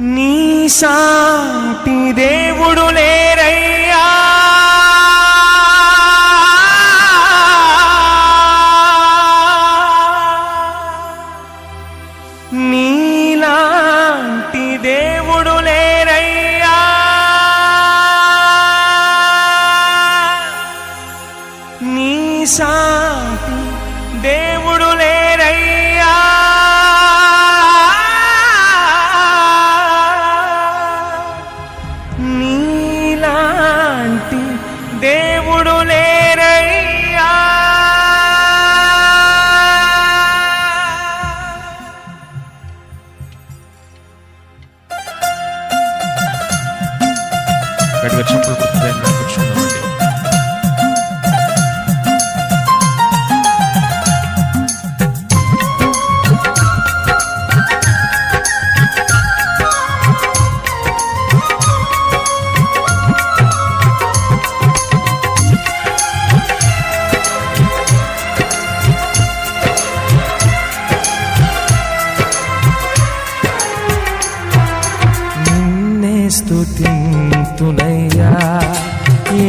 నీ సాటి దేవుడు లేరయ్యా. గట్టిగా చెప్పులు కొట్టుకుని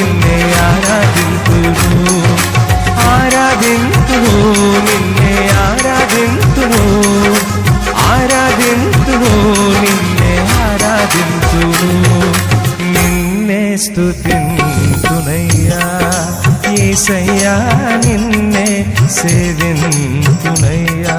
నిన్నే ఆరాధింతును. ఆరాధింతును నిన్నే ఆరాధింతును. ఆరాధింతును నిన్నే ఆరాధింతును నిన్నే స్తుతింతునయ్యా. ఏసయ్యా నిన్నే సేవింతునయ్యా.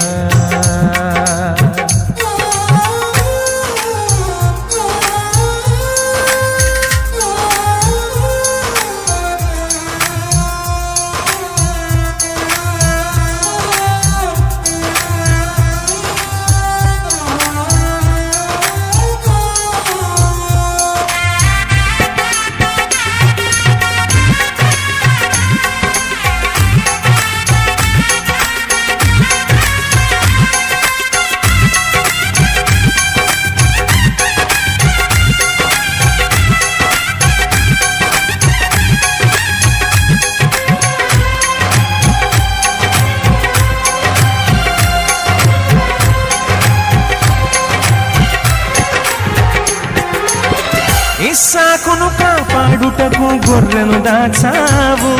కాపాడుటకు గొర్రెను దాచావు.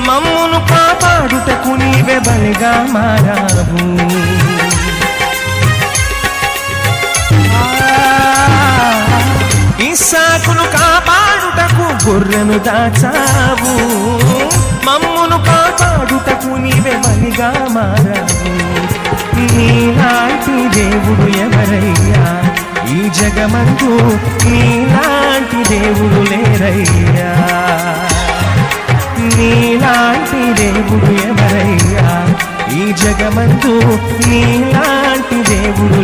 మమ్మును కాపాడుటకు నీవే బలిగా మారావు. ఇసాకును కాపాడుటకు గొర్రెను దాచావు. మమ్మును కాపాడుటకు నీవే బలిగా మారావు. నీలాంటి దేవుడు ఎవరయ్యా? ఈ జగమందు నీలాంటి దేవుడు లేరయ్యా. నీలాంటి దేవుడు ఎవరయ్యా? ఈ జగమందు నీలాంటి దేవుడు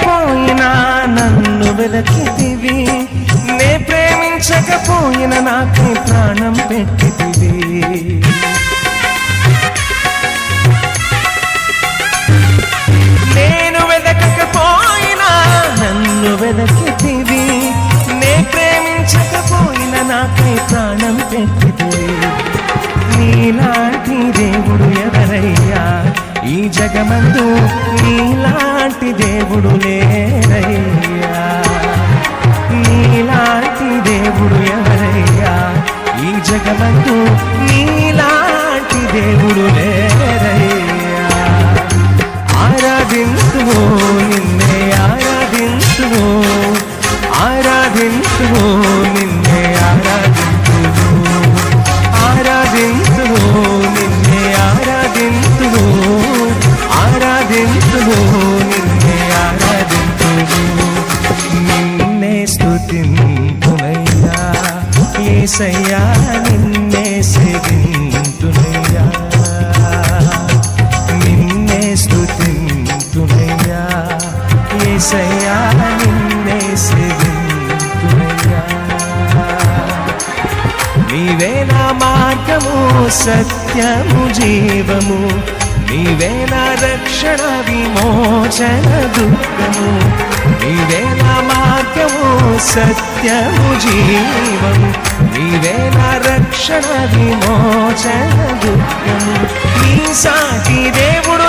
ప్రేమించకపోయినా నన్ను వెలకితివి. నే ప్రేమించకపోయిన నాకు ప్రాణం పెట్టితివి. నేను వెదకపోయినా నన్ను వెదకితివి నే ప్రేమించకపోయిన నాకై ప్రాణం పెట్టితివి. నీలాంటి దేవుడు ఎవరయ్యా? ఈ జగమందు నీలాంటి దేవుడు లేరయ్యా. నీలాంటి దేవుడు ఎవరయ్యా? ఈ జగమందు నీలాంటి దేవుడు లే ఏసయ్యా నిన్నే సేవింతునయ్యా. నిన్నే స్తుతింతునయ్యా. ఏసయ్యా నిన్నే సేవింతునయ్యా. నీవే నా మార్గము సత్యము జీవము. నీవే నా రక్షణ విమోచన దుఃఖము నీవే నా మార్గము సత్యము జీవము. నీవే నా రక్షణ విమోచన దుఃఖము. నీ సాటి దేవుడు